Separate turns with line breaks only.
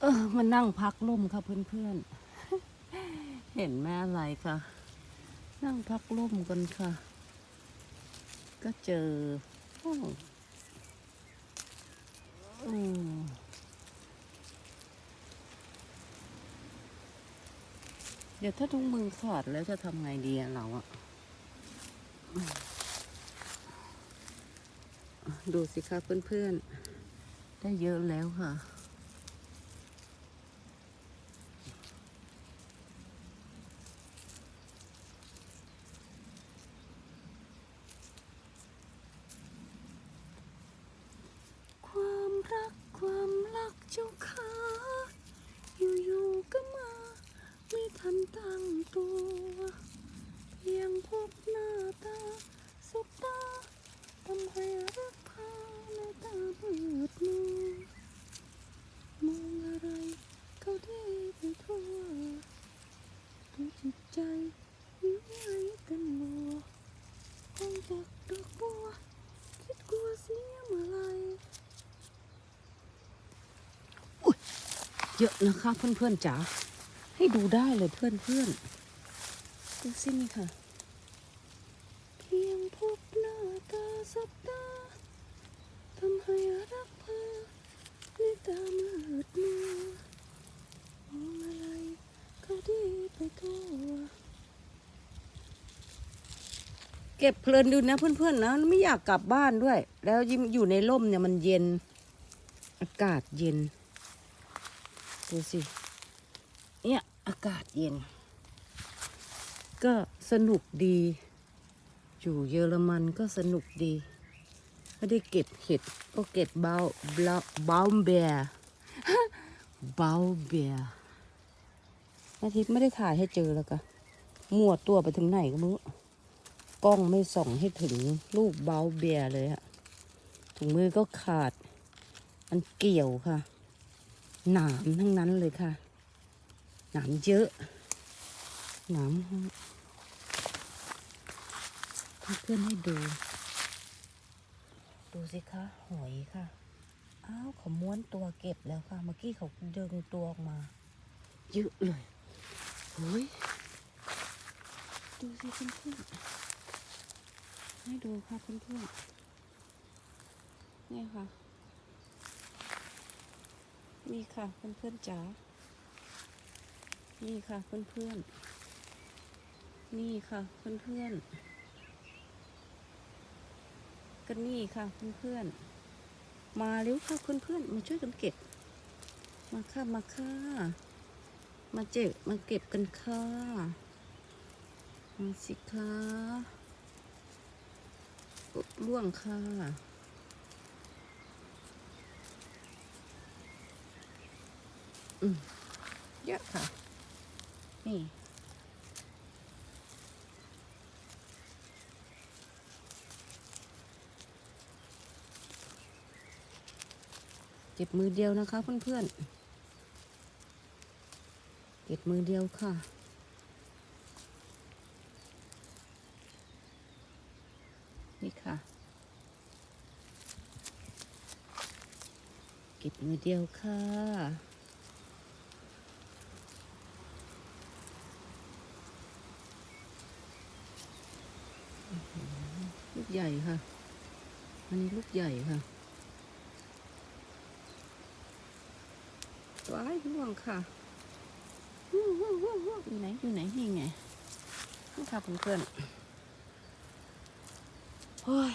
เออมานั่งพักลมค่ะเพื่อนๆ เห็นแม่อะไรคะนั่งพักลมกันค่ะ ก็เจอโอ้เดี๋ยวถ้าทุกมือขาดแล้วจะทำไงดีเราอะดูสิคะเพื่อนๆ ได้เยอะแล้วค่ะ ความรัก ความรักเจ้าค่ะอยู่ๆก็มา ไม่ทันตั้งตัว เพียงพบหน้าตาสบตาทำให้รักพาในตาเปิดมือมองอะไรเขาที่ไปทั่วตัวจิตใจยิ้มให้กันมัวคงจากดอกบัว คิดกลัวเสียเมื่อไหรอุ๊ย เยอะนะคะเพื่อนๆจ๋าให้ดูได้เลยเพื่อนๆดูสินี่ค่ะ เพียงพบหน้าตาสับตาทำให้รักเพอในตามืดมัวมองอะไรเขาดีไปทั่วเก็บเพลินดูนะเพื่อนๆนะไม่อยากกลับบ้านด้วย แล้วยิ่งอยู่ในร่มเนี่ยมันเย็น อากาศเย็น ดูสิ เนี่ยอากาศเย็น ก็สนุกดี อยู่เยอรมันก็สนุกดี ไม่ได้เก็บเห็ดก็เก็บเบาเบาเบาเบียเบาเบียอาทิตย์ไม่ได้ถ่ายให้เจอแล้วกะมั่วตัวไปถึงไหนก็ไม่รู้กล้องไม่ส่องให้ถึงลูกเบาเบียเลยอะถุงมือก็ขาด มันเกี่ยวค่ะ หนามทั้งนั้นเลยค่ะ หนามเยอะ หนามเพื่อนให้ดู ดูสิคะหอยค่ะ อ้าวเขาม้วนตัวเก็บแล้วค่ะ เมื่อกี้เขาดึงตัวออกมา เยอะเลยเฮ้ยดูสิเพื่อนๆให้ดูค่ะเพื่อนๆนี่ค่ะ นี่ค่ะเพื่อนๆจ๋า นี่ค่ะเพื่อนๆ นี่ค่ะเพื่อนๆก็นี่ค่ะเพื่อนๆ มาเร็วค่ะเพื่อนๆ มาช่วยกันเก็บ มาค่ะมาค่ะ มาเจ็บมาเก็บกันค่ะมาสิค่ะล่วงค่ะ อืม เยอะค่ะ นี่ เก็บมือเดียวนะคะเพื่อนๆ เก็บมือเดียวค่ะนี่ค่ะ เก็บมือเดียวค่ะ ลูก ใหญ่ค่ะ อันนี้ลูกใหญ่ค่ะว้ายร่วงค่ะอยู่ไหนอยู่ไหนนี่ไงนี่ค่ะเพื่อนๆโอ้ย